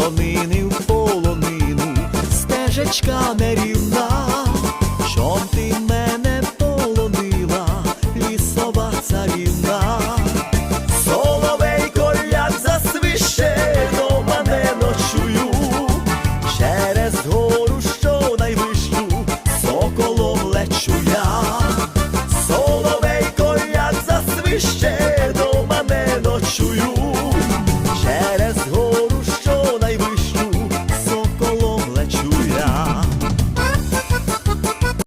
полонини в полонину, стежечка нерівна, чом ти мене полонила, лісова царівна, Соловейко як засвище, до мене ночую, через гору, що найвищу, соколом лечую.